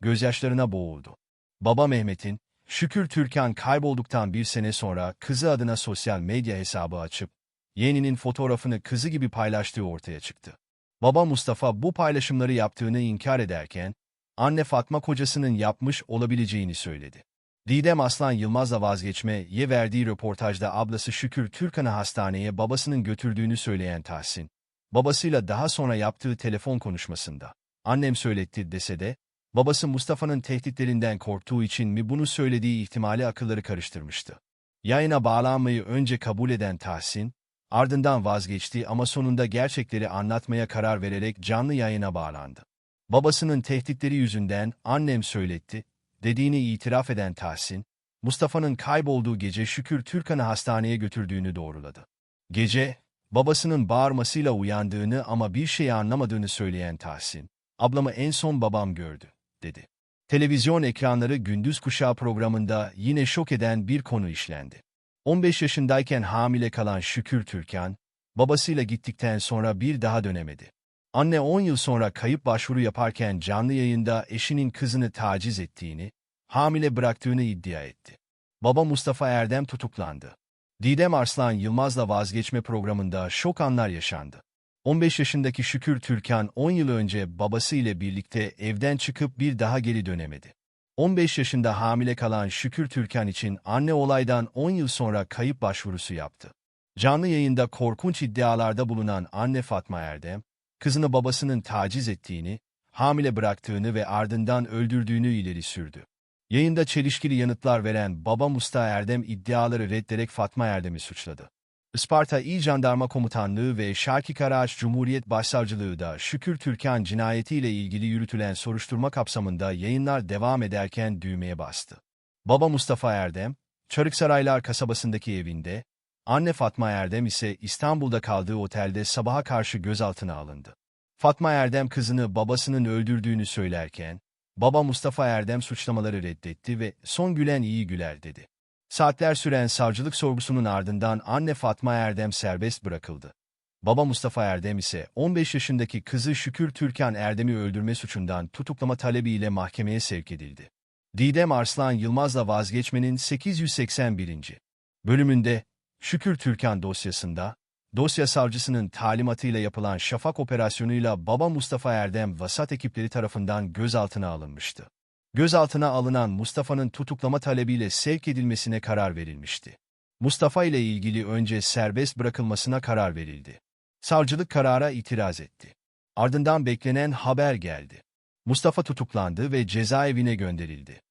gözyaşlarına boğuldu. Baba Mehmet'in, Şükür Türkan kaybolduktan bir sene sonra kızı adına sosyal medya hesabı açıp, yeğeninin fotoğrafını kızı gibi paylaştığı ortaya çıktı. Baba Mustafa bu paylaşımları yaptığını inkar ederken, anne Fatma kocasının yapmış olabileceğini söyledi. Didem Aslan Yılmaz'la vazgeçmeye verdiği röportajda ablası Şükür Türkan'ı hastaneye babasının götürdüğünü söyleyen Tahsin, babasıyla daha sonra yaptığı telefon konuşmasında, annem söyletti dese de, babası Mustafa'nın tehditlerinden korktuğu için mi bunu söylediği ihtimali akılları karıştırmıştı. Yayına bağlanmayı önce kabul eden Tahsin, ardından vazgeçti ama sonunda gerçekleri anlatmaya karar vererek canlı yayına bağlandı. Babasının tehditleri yüzünden annem söyletti, dediğini itiraf eden Tahsin, Mustafa'nın kaybolduğu gece Şükür Türkan'ı hastaneye götürdüğünü doğruladı. Gece, babasının bağırmasıyla uyandığını ama bir şeyi anlamadığını söyleyen Tahsin, ablamı en son babam gördü, dedi. Televizyon ekranları Gündüz Kuşağı programında yine şok eden bir konu işlendi. 15 yaşındayken hamile kalan Şükür Türkan, babasıyla gittikten sonra bir daha dönemedi. Anne 10 yıl sonra kayıp başvuru yaparken canlı yayında eşinin kızını taciz ettiğini, hamile bıraktığını iddia etti. Baba Mustafa Erdem tutuklandı. Didem Arslan Yılmaz'la vazgeçme programında şok anlar yaşandı. 15 yaşındaki Şükür Türkan 10 yıl önce babası ile birlikte evden çıkıp bir daha geri dönemedi. 15 yaşında hamile kalan Şükür Türkan için anne olaydan 10 yıl sonra kayıp başvurusu yaptı. Canlı yayında korkunç iddialarda bulunan anne Fatma Erdem, kızını babasının taciz ettiğini, hamile bıraktığını ve ardından öldürdüğünü ileri sürdü. Yayında çelişkili yanıtlar veren Baba Musta Erdem iddiaları reddederek Fatma Erdem'i suçladı. Isparta İl Jandarma Komutanlığı ve Şarki Karaağaç Cumhuriyet Başsavcılığı da Şükür Türkan cinayetiyle ilgili yürütülen soruşturma kapsamında yayınlar devam ederken düğmeye bastı. Baba Mustafa Erdem, Çarıksaraylar kasabasındaki evinde, anne Fatma Erdem ise İstanbul'da kaldığı otelde sabaha karşı gözaltına alındı. Fatma Erdem kızını babasının öldürdüğünü söylerken, baba Mustafa Erdem suçlamaları reddetti ve son gülen iyi güler dedi. Saatler süren savcılık sorgusunun ardından anne Fatma Erdem serbest bırakıldı. Baba Mustafa Erdem ise 15 yaşındaki kızı Şükür Türkan Erdem'i öldürme suçundan tutuklama talebiyle mahkemeye sevk edildi. Didem Arslan Yılmaz'la vazgeçmenin 881. bölümünde Şükür Türkan dosyasında, dosya savcısının talimatıyla yapılan Şafak operasyonuyla baba Mustafa Erdem vasat ekipleri tarafından gözaltına alınmıştı. Gözaltına alınan Mustafa'nın tutuklama talebiyle sevk edilmesine karar verilmişti. Mustafa ile ilgili önce serbest bırakılmasına karar verildi. Savcılık karara itiraz etti. Ardından beklenen haber geldi. Mustafa tutuklandı ve cezaevine gönderildi.